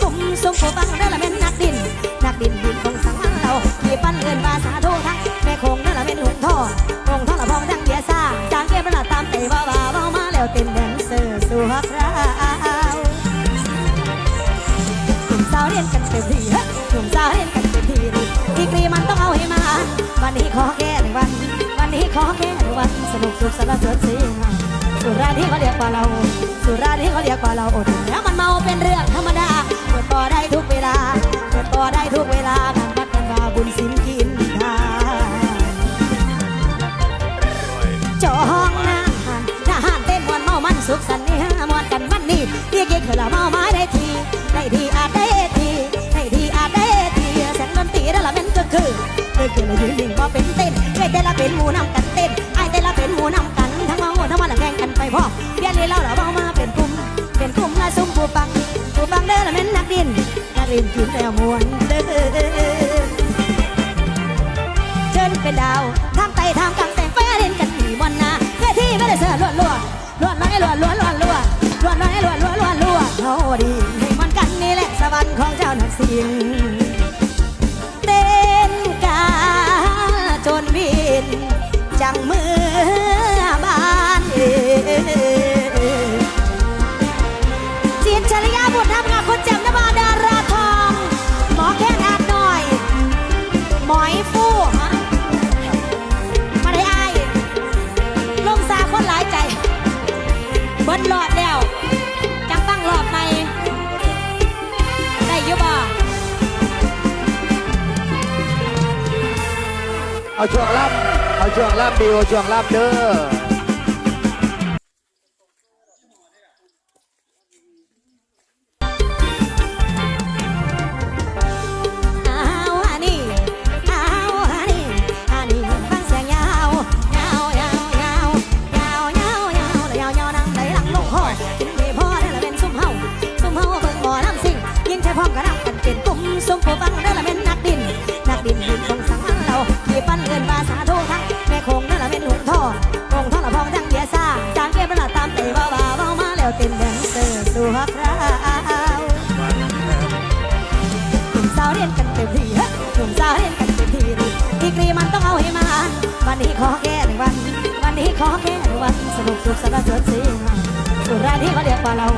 ส่งผู้ฟังเด้อละเม็นนักดิน นักดินดินคงสังมันเราที่ปั้นเอินภาษาโททั้งแม่คงเด้อละเม็นหงทองหงทอละพองทั้งเบียร์ซ่าจางเกมระดับตามเตะบ้าบ้าเบ้ามาแล้วเต้นแดนเซอร์สู่ฮักเราหนุ่มสาวเรียนกันเต็มที่เฮ้ยหนุ่มสาวเรียนกันเต็มที่ดีกรีมันต้องเอาให้มา วันนี้ขอแค่หนึ่งวัน วันนี้ขอแค่หนึ่งวันสนุกสุขสารเสริญสีสุราที่เขาเรียกว่าเรา สุราที่เขาเรียกว่าเราอดแล้วมันเมาเป็นเรื่องธรรมดา เปิดปอได้ทุกเวลาเปิดปอได้ทุกเวลางานวัดกันว่าบุญสินกินทานจองนาหันหน้าหันเต้นมวนเมามันสุขสันต์นี่ฮะมวนกันมันนี่เรียกเย็กเขละเมาไม้ได้ทีได้ทีอาจได้ทีได้ทีอาจได้ทีแสงดนตรีได้ละเป็นก็คือคือคือละยืนหนึ่งก็เป็นเต้นเอ้ยแต่ละเป็นหมูนำกันเต้นไอ้แต่ละเป็นหมูนำกันทั้งเมาทั้งมาละแข่งกันไปพ่อเรียนเลยเล่าละเมามาเป็นกลุ่มเป็นกลุ่มละซุ่มผู้ฟังผู้ฟัง เด้อละเป็นนักดินนักดินกินแล้วมวนเด้อเชิญเป็นดาวทางไต่ทางกลางแต่งไฟเล่นกันที่วันนาเวทีไม่ได้เสือล้วนล้วนล้วนน้อยล้วนล้วนล้วนล้วนล้วนน้อยล้วนล้วนล้วนล้วนเขาดีให้มันกันนี่แหละสวรรค์ของเจ้านักสียงเต้นกาจนวินจังมือ เบิ้ลหลอดแล้วจังตั้งหลอดไหมได้ยุบ่เอาช่วงล่ำเอาช่วงล่ำบิวเอาช่วงล่ำเด้อ ยิงใช้พร้อมกระนับกันเป็นกลุ่มซุ่มผู้ฟังได้ละเป็นนักดิน นักดินดินคงสังเราที่ปั้นเอินภาษาโททั้งแม่คงได้ละเป็นหงท่องหงท่อละพองทั้งเบียซ่าจางเกมระดับตามเตะบ้าบ้าเบ้ามาแล้วเต้นแดนเซอร์สู่ฮักเราหนุ่มสาวเรียนกันเต็มที่ฮ้ยหนุ่มสาวเรียนกันเต็มที่ดีกรีมันต้องเอาให้มาวันนี้ขอแค่หนึ่งวัน วันนี้ขอแค่หนึ่งวันสนุกสุขสารเสริญสีหาสุราที่เขาเรียกว่าเรา